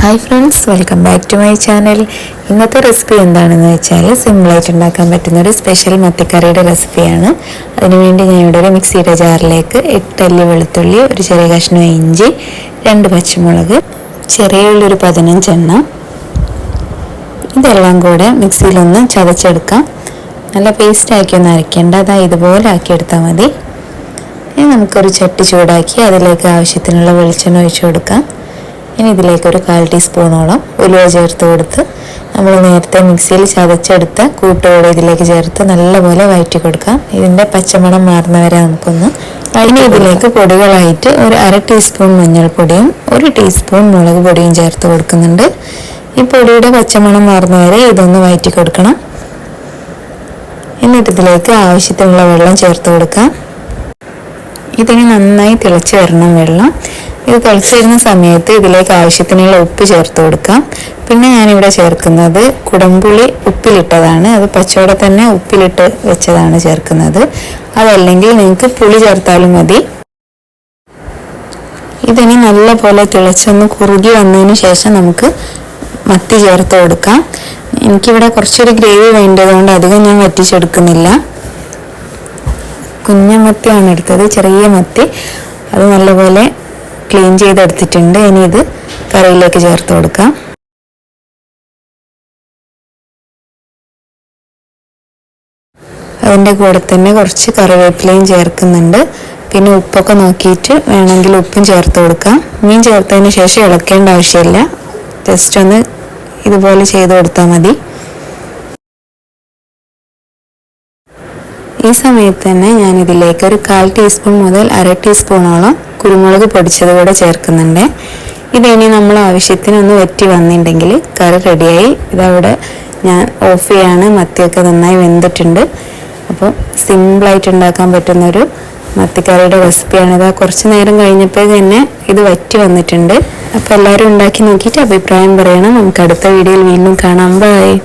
Hi friends welcome back to my channel ഇന്നത്തെ recipe എന്താണെന്ന് വെച്ചാൽ സിമ്പിളായിട്ട് ഉണ്ടാക്കാൻ പറ്റുന്ന ഒരു സ്പെഷ്യൽ മത്തിക്കറിയുടെ റെസിപ്പിയാണ് അതിനുവേണ്ടി ഞാൻ ഇവിടെ ഒരു മിക്സിയുടെ ജാറിലേക്ക് എട്ടല്ലി വെളുത്തുള്ളി ഒരു ചെറിയ കഷ്ണം ഇഞ്ചി രണ്ട് പച്ചമുളക് ചെറിയ ഉള്ളി ഒരു പതിനഞ്ചെണ്ണം ഇതെല്ലാം കൂടെ മിക്സിയിലൊന്ന് ചതച്ചെടുക്കാം. നല്ല പേസ്റ്റ് ആക്കി ഒന്ന് അരയ്ക്കേണ്ട. അതാ ഇതുപോലെ ആക്കിയെടുത്താൽ മതി. ഇനി നമുക്കൊരു ചട്ടി ചൂടാക്കി അതിലേക്ക് ആവശ്യത്തിനുള്ള വെളിച്ചെണ്ണ ഒഴിച്ചു കൊടുക്കാം. ഇനി ഇതിലേക്ക് ഒരു കാൽ ടീസ്പൂണോളം ഉലുവ ചേർത്ത് കൊടുത്ത് നമ്മൾ നേരത്തെ മിക്സിയിൽ ചതച്ചെടുത്ത കൂട്ടുകൂടെ ഇതിലേക്ക് ചേർത്ത് നല്ലപോലെ വയറ്റി കൊടുക്കാം. ഇതിന്റെ പച്ചമണം മാറുന്നവരെ നമുക്കൊന്ന് ഇനി ഇതിലേക്ക് പൊടികളായിട്ട് ഒരു അര ടീസ്പൂൺ മഞ്ഞൾപ്പൊടിയും ഒരു ടീസ്പൂൺ മുളക് പൊടിയും ചേർത്ത് കൊടുക്കുന്നുണ്ട്. ഈ പൊടിയുടെ പച്ചമണം മാറുന്നവരെ ഇതൊന്ന് വയറ്റി കൊടുക്കണം. എന്നിട്ട് ഇതിലേക്ക് ആവശ്യത്തിനുള്ള വെള്ളം ചേർത്ത് കൊടുക്കാം. ഇതിന് നന്നായി തിളച്ച് വരണം വെള്ളം. ഇത് തിളച്ചിരുന്ന സമയത്ത് ഇതിലേക്ക് ആവശ്യത്തിനുള്ള ഉപ്പ് ചേർത്ത് കൊടുക്കാം. പിന്നെ ഞാനിവിടെ ചേർക്കുന്നത് കുടമ്പുളി ഉപ്പിലിട്ടതാണ്. അത് പച്ചയോടെ തന്നെ ഉപ്പിലിട്ട് വെച്ചതാണ് ചേർക്കുന്നത്. അതല്ലെങ്കിൽ നിങ്ങൾക്ക് പുളി ചേർത്താലും മതി. ഇതിനി നല്ല പോലെ തിളച്ചൊന്ന് കുറുകി വന്നതിന് ശേഷം നമുക്ക് മത്തി ചേർത്ത് കൊടുക്കാം. എനിക്കിവിടെ കുറച്ചൊരു ഗ്രേവി വേണ്ടതുകൊണ്ട് അധികം ഞാൻ വറ്റിച്ചെടുക്കുന്നില്ല. കുഞ്ഞമത്തിയാണ് എടുത്തത് ചെറിയ മത്തി. അത് നല്ലപോലെ ക്ലീൻ ചെയ്തെടുത്തിട്ടുണ്ട്. ഇനി ഇത് കറിയിലേക്ക് ചേർത്ത് കൊടുക്കാം. അതിന്റെ കൂടെ തന്നെ കുറച്ച് കറിവേപ്പിലയും ചേർക്കുന്നുണ്ട്. പിന്നെ ഉപ്പൊക്കെ നോക്കിയിട്ട് വേണമെങ്കിൽ ഉപ്പും ചേർത്ത് കൊടുക്കാം. മീൻ ചേർത്തതിന് ശേഷം ഇളക്കേണ്ട ആവശ്യമില്ല. ജസ്റ്റ് ഒന്ന് ഇതുപോലെ ചെയ്ത് കൊടുത്താൽ മതി. ഈ സമയത്ത് തന്നെ ഞാൻ ഇതിലേക്ക് ഒരു കാൽ ടീസ്പൂൺ മുതൽ അര ടീസ്പൂണോളം കുരുമുളക് പൊടിച്ചത് കൂടെ ചേർക്കുന്നുണ്ട്. ഇതിനി നമ്മൾ ആവശ്യത്തിന് ഒന്ന് വറ്റി വന്നിട്ടുണ്ടെങ്കിൽ കറി റെഡിയായി. ഇതവിടെ ഞാൻ ഓഫ് ചെയ്യാണ്. മത്തിയൊക്കെ നന്നായി വെന്തിട്ടുണ്ട്. അപ്പോൾ സിമ്പിളായിട്ട് ഉണ്ടാക്കാൻ പറ്റുന്നൊരു മത്തിക്കറിയുടെ റെസിപ്പിയാണ് ഇതാ കുറച്ച് നേരം കഴിഞ്ഞപ്പോൾ തന്നെ ഇത് വറ്റി വന്നിട്ടുണ്ട്. അപ്പോൾ എല്ലാവരും ഉണ്ടാക്കി നോക്കിയിട്ട് അഭിപ്രായം പറയണം. നമുക്ക് അടുത്ത വീഡിയോയിൽ വീണ്ടും കാണാം. ബൈ